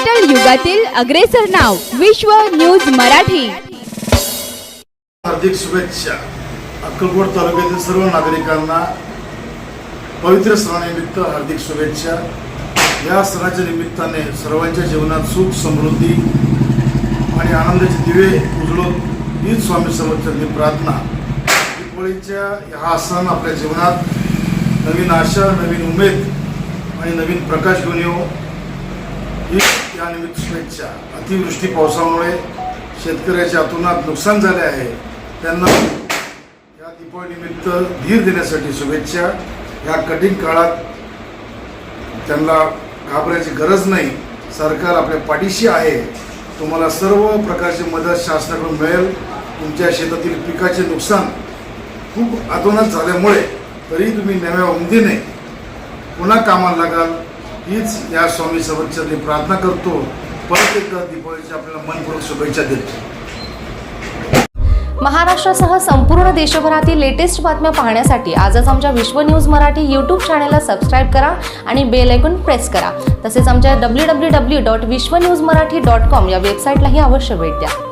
Digital युगातील अग्रेसर नाव विश्व न्यूज मराठी. हार्दिक शुभेच्छा. अक्कलकोट तालुक्यातील सर्व नागरिकांना पवित्र सणानिमित्त हार्दिक शुभेच्छा. या सणाच्या निमित्ताने सर्वांच्या जीवनात सुख समृद्धी आणि आनंदाचे दिवे उजळून हीच स्वामी समर्थांनी प्रार्थना. दिवाळीच्या हा सण आपल्या जीवनात नवीन आशा नवीन उमेद आणि नवीन प्रकाश घेऊन येऊ ही या शुभेच्छा. अतिवृष्टी पावसामुळे शेतकऱ्याच्या अतोनात नुकसान झाले आहे. त्यांना या दीपावलीनिमित्त धीर देण्यासाठी शुभेच्छा. या कठीण काळात त्यांना घाबरायची गरज नाही. सरकार आपल्या पाठीशी आहे. तुम्हाला सर्व प्रकारची मदत शासनाकडून मिळेल. तुमच्या शेतातील पिकाचे नुकसान खूप अतोनात झाल्यामुळे तरी तुम्ही नव्या उमदीने पुन्हा कामाला लागाल. हीच या स्वामी समर्थांनी प्रार्थना करतो. परत एकदा दीपावलीच्या आपल्याला मनपूर्वक शुभेच्छा देतो. महाराष्ट्रासह संपूर्ण देशभरातील लेटेस्ट बातम्या पाहण्यासाठी आजच आमच्या विश्व न्यूज मराठी यूट्यूब चॅनलला सबस्क्राईब करा आणि बेल ऐकून प्रेस करा. तसेच आमच्या W W W dot Vishwa news Marathi dot com या वेबसाईटलाही अवश्य भेट द्या.